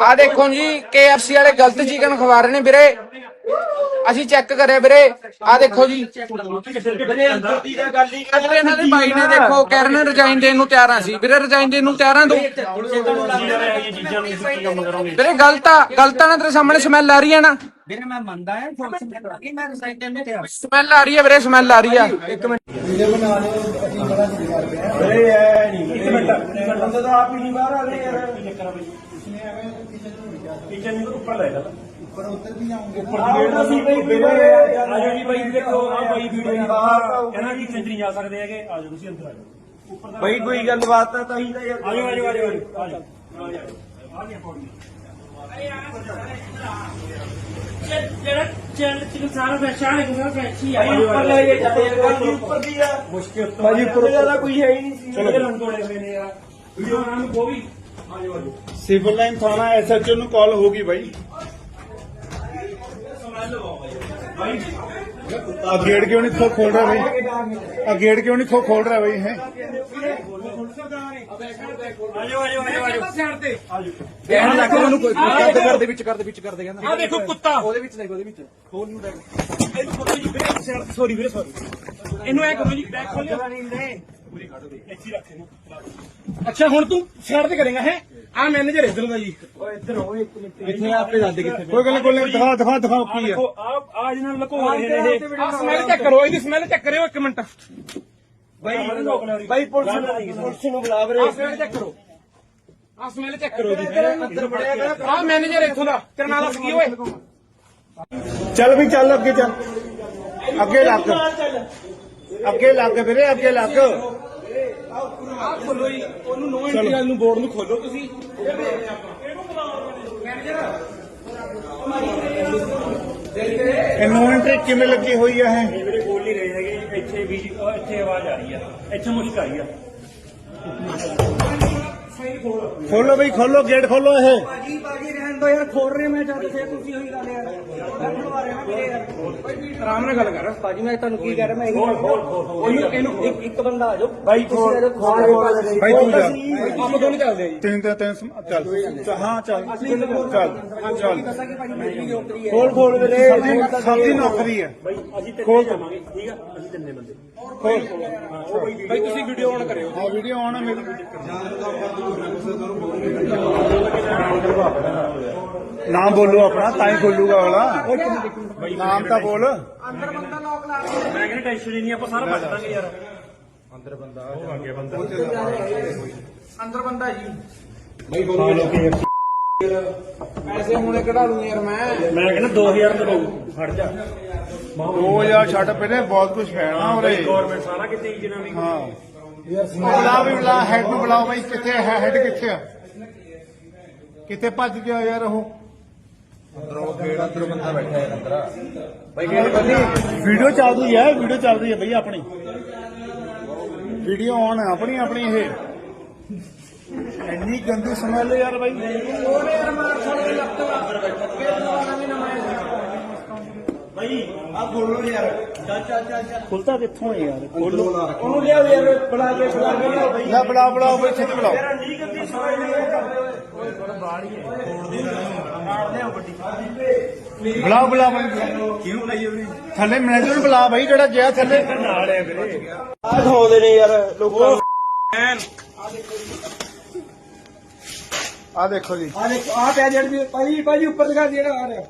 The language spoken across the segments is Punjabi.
ਆ ਦੇਖੋ ਜੀ KFC ਵਾਲੇ ਗਲਤ ਚਿਕਨ ਖਵਾ ਰਹੇ ਨੇ ਵੀਰੇ। ਅਸੀਂ ਚੈੱਕ ਕਰਿਆ ਵੀਰੇ। ਆ ਦੇਖੋ ਜੀ। ਅੱਗੇ ਇਹਨਾਂ ਦੇ ਬਾਈ ਨੇ ਦੇਖੋ ਕਰਨ ਰਜਾਈਨ ਦੇਣ ਨੂੰ ਤਿਆਰਾਂ ਸੀ ਵੀਰੇ ਰਜਾਈਨ ਦੇਣ ਨੂੰ ਤਿਆਰਾਂ ਦੋ ਵੀਰੇ ਗਲਤ ਆ ਗਲਤ ਆ ਨਾ ਤੇਰੇ ਸਾਹਮਣੇ ਸਮੈਲ ਆ ਰਹੀ ਹੈ ਨਾ। ਵੀਰੇ ਮੈਂ ਮੰਨਦਾ ਹਾਂ ਫੋਰਸ ਕਰਾਂਗੀ ਮੈਂ ਰਿਸਾਈਕਲ ਨੂੰ ਤਿਆਰ ਸਮੈਲ ਆ ਰਹੀ ਹੈ ਵੀਰੇ ਸਮੈਲ ਆ ਰਹੀ ਆ ਇੱਕ ਮਿੰਟ। ਬੰਦੇ ਤਾਂ ਆਪ ਹੀ ਨਹੀਂ ਬਾਹਰ ਆ ਰਹੇ ਯਾਰ। ਕੀ ਚੱਕਰ ਆ ਬਈ? ਕਿਚਨ ਨੂੰ ਉੱਪਰ ਲੈ ਜਾ। ਉੱਪਰ ਉੱਤਰ ਵੀ ਆਉਂਗੇ ਉੱਪਰ ਦੀ ਗੇਟ ਅਸੀਂ ਬਈ ਆਜੋ ਜੀ ਬਾਈ ਦੇਖੋ ਆ ਬਾਈ ਵੀਡੀਓ ਨਹੀਂ ਬਾਹਰ ਕਹਿੰਦਾ ਕਿ ਕਿਚਨ ਚ ਨਹੀਂ ਜਾ ਸਕਦੇ ਹੈਗੇ। ਆਜੋ ਤੁਸੀਂ ਅੰਦਰ ਆਜੋ ਉੱਪਰ ਦਾ ਬਈ ਕੋਈ ਗੱਲਬਾਤ ਤਾਂ ਤਾਂ ਹੀ ਤਾਂ ਯਾਰ। ਆਜੋ ਆਜੋ ਆਜੋ ਆਜੋ। ਆਜੋ। ਆ ਗਿਆ। ਪੌੜੀ ਜਿਹੜਾ ਚੈਨਲ ਚ ਸਾਰਾ ਪਛਾਣ ਹੈ ਫੈਸ਼ੀ ਆ ਭਾਈ ਉੱਪਰ ਲੈ ਕੇ ਚੱਲੇ ਯਾਰ ਗੱਲ ਉੱਪਰ ਦੀ ਆ ਮੁਸ਼ਕਿਲ ਤੋਂ ਭਾਜੀ ਉੱਪਰ ਜ਼ਿਆਦਾ ਕੋਈ ਹੈ ਹੀ ਨਹੀਂ ਸੀ। ਚਲੋ ਰੰਗ ਤੋੜੇ ਹੋਏ ਨੇ ਯਾਰ। ਵੀਡੀਓ ਬਣਾਉਣ ਨੂੰ ਕੋਈ ਆਜੋ ਆਜੋ ਸਿਵਲ ਲਾਈਨ ਥਾਣਾ ਐਸਐਚਓ ਨੂੰ ਕਾਲ ਹੋਗੀ ਬਾਈ। ਆ ਗੇਟ ਕਿਉਂ ਨਹੀਂ ਖੋ ਖੋਲ ਰਿਹਾ ਬਾਈ? ਆ ਗੇਟ ਕਿਉਂ ਨਹੀਂ ਖੋ ਖੋਲ ਰਿਹਾ ਬਾਈ ਹੈ ਆਜੋ ਆਜੋ ਆਜੋ ਆਜੋ। ਸਾਈਡ ਤੇ ਆਜੋ। ਕਹਿਣ ਲੱਗ ਉਹਨੂੰ ਕੋਈ ਕਰਦੇ ਕਰਦੇ ਵਿੱਚ ਕਰਦੇ ਵਿੱਚ ਕਰਦੇ ਕਹਿੰਦਾ। ਆ ਦੇਖੋ ਕੁੱਤਾ। ਉਹਦੇ ਵਿੱਚ ਨਹੀਂ ਉਹਦੇ ਵਿੱਚ। ਖੋਲ ਨੂੰ ਇਹਨੂੰ ਖੋਲੋ ਜੀ ਵੀਰੇ ਸਾਈਡ ਸੌਰੀ ਵੀਰੇ ਸੌਰੀ ਇਹਨੂੰ ਐ ਕਰੋ ਜੀ ਬੈਕ ਖੋਲਿਓ। ਇੱਥੇ ਹੀ ਰੱਖ ਇਹਨੂੰ। ਅੱਛਾ ਹੁਣ ਤੂੰ ਸਾਈਡ ਤੇ ਕਰੇਗਾ ਹੈ? ਆ ਮੈਨੇਜਰ ਇੱਧਰ ਦਾ ਜੀ। ਇੱਥੇ ਆਪੇ ਦੱਸ ਦੇ ਕਿੱਥੇ ਕੋਈ ਗੱਲ ਕੋਈ ਦਿਖਾ ਦਿਖਾ ਦਿਖਾ ਕੀ ਆ। ਦੇਖੋ ਆ ਆ ਜਿਹਨਾਂ ਨੂੰ ਲੁਕੋ ਰਹੇ ਨੇ ਇਹ। ਆ ਸਮੈਲ ਚੈੱਕ ਕਰੋ ਇਹਦੀ ਸਮੈਲ ਚੈੱਕ ਕਰਿਓ ਇੱਕ ਮਿੰਟ। ਬਾਈ ਬਾਈ ਪੁਲਿਸ ਨੂੰ ਪੁਲਿਸ ਨੂੰ ਬੁਲਾ ਵੀਰੇ। ਆ ਸਮੈਲ ਚੈੱਕ ਕਰੋ। ਆ ਸਮੈਲ ਚੈੱਕ ਕਰੋ ਇਹਦੀ ਆ ਮੈਨੇਜਰ ਇੱਥੋਂ ਦਾ। ਤੇਰੇ ਨਾਲ ਦੱਸ ਕੀ ਓਏ ਚੱਲ ਵੀ ਚੱਲ ਅੱਗੇ ਚੱਲ। ਅੱਗੇ ਲੱਗ। ਅੱਗੇ ਲੱਗ ਵੀਰੇ ਅੱਗੇ ਲੱਗ। ਆ ਖੋਲੋ ਜੀ ਉਹਨੂੰ ਨੋ ਐਂਟਰੀ ਵਾਲ ਨੂੰ ਬੋਰਡ ਨੂੰ ਖੋਲੋ ਤੁਸੀਂ ਇਹਨੂੰ ਐਂਟਰੀ ਕਿਵੇਂ ਲੱਗੀ ਹੋਈ ਆ ਇਹ? ਇਹ ਬੋਲ ਨਹੀਂ ਰਹੇ ਹੈਗੇ, ਇੱਥੇ ਵੀ ਇੱਥੇ ਆਵਾਜ਼ ਆ ਰਹੀ ਆ, ਇੱਥੇ ਮੁਸ਼ਕ ਆਈ ਆ। ਖੋਲੋ ਬਈ ਖੋਲੋ ਗੇਟ ਖੋਲੋ ਇਹ। ਬਾਜੀ ਬਾਜੀ ਰਹਿਣ ਦੋ ਯਾਰ ਖੋਲ ਰਹੇ ਮੈਂ ਜਦ ਸੇ ਤੁਸੀਂ ਹੋਈ ਗੱਲ ਯਾਰ। ਮੈਂ ਖੁਲਵਾ ਰਿਹਾ ਮੇਰੇ ਯਾਰ। ਆਰਾਮ ਨਾਲ ਗੱਲ ਕਰ। ਬਾਜੀ ਮੈਂ ਤੁਹਾਨੂੰ ਕੀ ਕਹਿ ਰਿਹਾ ਮੈਂ ਇਹੀ ਇਹਨੂੰ ਇਹਨੂੰ ਇੱਕ ਇੱਕ ਬੰਦਾ ਆ ਜਾਓ। ਬਾਈ ਖੋਲ ਬਾਈ ਤੂੰ ਜਾ। ਆਪਾਂ ਦੋਨੇ ਚੱਲਦੇ ਆ ਜੀ? ਤਿੰਨ ਤਿੰਨ ਤਿੰਨ ਸਮ- ਚੱਲ। ਚੱਲ, ਹਾਂ ਚੱਲ। ਚੱਲ। ਚੱਲ। ਦੱਸਾਂ ਕਿ ਭਾਜੀ ਮੇਰੀ ਨੌਕਰੀ ਹੈ। ਖੋਲ ਖੋਲ ਵੀਰੇ ਸਾਡੀ ਸਾਡੀ ਨੌਕਰੀ ਹੈ। ਬਾਈ ਅਸੀਂ ਤਿੰਨੇ ਜਾਵਾਂਗੇ ਠੀਕ ਆ? ਅਸੀਂ ਤਿੰਨੇ ਬੰਦੇ। ਖੋਲ ਬਾਈ ਤੁਸੀਂ ਵੀਡੀਓ ਔਨ ਕਰਿਓ। ਆ ਵੀਡੀਓ ਆਉਣਾ ਮੇਰੀ। ਨਾਮ ਬੋਲੋ ਆਪਣਾ ਤਾਂ ਹੀ ਖੋਲੂਗਾ ਵਾਲਾ ਨਾਮ ਤਾਂ ਬੋਲ। ਮੈਂ ਕਹਿੰਦਾ ਟੈਨਸ਼ਨ ਹੀ ਨਹੀਂ ਆਪਾਂ ਸਾਰਾ ਪੱਟ ਦਾਂਗੇ ਯਾਰ। ਅੰਦਰ ਬੰਦਾ ਜੀ। ਪੈਸੇ ਹੁਣੇ ਕਢਾ ਲੂੰ ਯਾਰ ਮੈਂ। ਮੈਂ ਕਹਿੰਦਾ 2000 ਦਵਾਉ ਫੜ ਜਾ। 2000 ਛੱਡ ਪਹਿਲੇ ਬਹੁਤ ਕੁਝ ਫੈਣਾ ਉਰੇ। ਗਵਰਨਮੈਂਟ ਸਾਰਾ ਕਿਤੇ ਹੀ ਜਿਨਾ ਵੀ ਹਾਂ ਬੁਲਾ ਵੀ ਬੁਲਾ ਹੈਡ ਨੂੰ ਬੁਲਾਓ ਬਈ ਕਿੱਥੇ ਹੈ ਹੈਡ ਕਿੱਥੇ ਆ? ਕਿੱਥੇ ਭੱਜ ਗਿਆ ਯਾਰ ਉਹ? ਵੀਡੀਓ ਚੱਲਦੀ ਹੈ ਵੀਡੀਓ ਚੱਲਦੀ ਹੈ ਬਈ ਆਪਣੀ। ਵੀਡੀਓ ਆਨ ਹੈ ਆਪਣੀ ਆਪਣੀ ਇਹ। ਇੰਨੀ ਗੰਦੀ ਸਮੈਲ ਯਾਰ ਬਾਈ। ਖੁੱਲਦਾ ਕਿੱਥੋਂ ਹੈ ਯਾਰ? ਖੋਲੋ ਉਹਨੂੰ ਲਿਆਓ ਯਾਰ ਬੁਲਾ ਕੇ ਬੁਲਾ ਕੇ ਬਈ। ਲੈ ਬੁਲਾ ਬੁਲਾਓ ਬਈ ਛੇਤੀ ਬੁਲਾਓ ਬੁਲਾਓ ਬੁਲਾ ਬਈ। ਕਿਉਂ ਬੁਲਾਈਏ ਥੱਲੇ ਮੈਨੇਜਰ ਨੂੰ ਬੁਲਾ ਬਈ ਜਿਹੜਾ ਗਿਆ ਥੱਲੇ। ਨਾਲ ਆ ਵੀਰੇ। ਆ ਖਾਉਂਦੇ ਨੇ ਯਾਰ ਲੋਕਾਂ ਨੂੰ। ਆ ਦੇਖੋ ਜੀ। ਆ ਦੇਖੋ ਆ ਪਿਆ ਜਿਹੜੀ ਭਾਈ ਭਾਈ ਉੱਪਰ ਦਿਖਾ ਜਿਹੜਾ ਆ ਰਿਹਾ।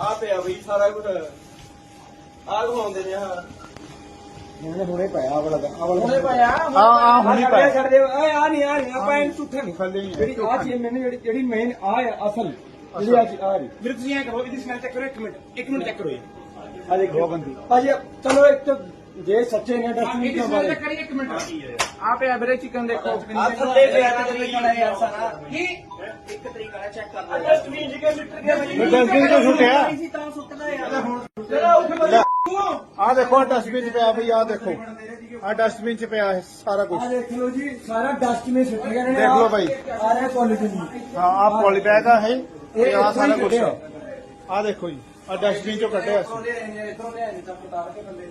ਆ ਪਿਆ ਬਈ ਸਾਰਾ ਕੁਝ ਆ ਘੁਮਾਉਂਦੇ ਨੇ ਆ ਇਹਨੇ ਹੁਣੇ ਪਾਇਆ ਆ ਵਾਲਾ ਆ ਵਾਲਾ ਹੁਣੇ ਪਾਇਆ ਆ ਆ ਹੁਣੀ ਪਾਇਆ। ਛੱਡ ਦੇ ਆ ਆ ਨਹੀਂ ਆ ਨਹੀਂ ਆਪਾਂ ਇਹਨੂੰ ਝੂਠਾ ਨਹੀਂ। ਥੱਲੇ ਹੀ ਹੈ। ਜਿਹੜੀ ਆ ਚੀਜ਼ ਮੈਨੂੰ ਜਿਹੜੀ ਜਿਹੜੀ ਮੇਨ ਆ ਆ ਅਸਲ ਜਿਹੜੀ ਆ ਚੀਜ਼ ਆ ਰਹੀ। ਵੀਰ ਤੁਸੀਂ ਐ ਕਰੋ ਇਹਦੀ ਸਮੈਲ ਚੈੱਕ ਕਰੋ ਇੱਕ ਮਿੰਟ ਇੱਕ ਮਿੰਟ ਚੈੱਕ ਕਰੋ ਇਹ। ਆ ਦੇਖੋ। ਭਾਜੀ ਚਲੋ ਇੱਕ ਤਾਂ ਜੇ ਸੱਚੇ ਨੇ ਸਮੈਲ ਬਾਰੇ ਚੈੱਕ ਕਰੀ ਇੱਕ ਮਿੰਟ। ਆ ਪਿਆ ਵੀਰੇ ਚਿਕਨ ਦੇਖੋ। ਆ ਥੱਲੇ ਪਿਆ ਤੇ ਤਰੀਕਾ ਯਾਰ ਸਾਰਾ। ਕੀ? ਇੱਕ ਤਰੀਕਾ ਨਾਲ ਚੈੱਕ ਕਰ ਲੈ ਡਸਟਬਿਨ ਜਿਹਾ ਲਿਟਰ ਗਿਆ ਡਸਟਬਿਨ ਤੋਂ ਸੁੱਟਿਆ? ਤਾਂ ਸੁੱਟਦਾ ਯਾਰ। ਆ ਦੇਖੋ ਡਸਟਬਿਨ ਚ ਪਿਆ ਬਈ ਆ ਦੇਖੋ। ਆ ਡਸਟਬਿਨ ਚ ਪਿਆ ਇਹ ਸਾਰਾ ਕੁਝ ਆ ਦੇਖ ਲਓ ਜੀ ਸਾਰਾ ਡਸਟਬਿਨ ਸੁੱਟ ਗਿਆ ਨੇ। ਦੇਖ ਲਓ ਭਾਈ। ਆ ਰਿਹਾ ਪੋਲੀਥੀਨ ਹਾਂ ਆ ਪੋਲੀ ਬੈਗ ਆ ਹੈ ਇਹ ਆ ਸਾਰਾ ਕੁਝ। ਆ। ਦੇਖੋ ਜੀ ਆ ਡਸਟਬਿਨ ਚੋਂ ਕੱਢਿਆ ਸੀ। ਸਾਰੇ ਇੱਥੇ ਲੈ ਕੇ ਆਏ ਨੇ ਆਹੀ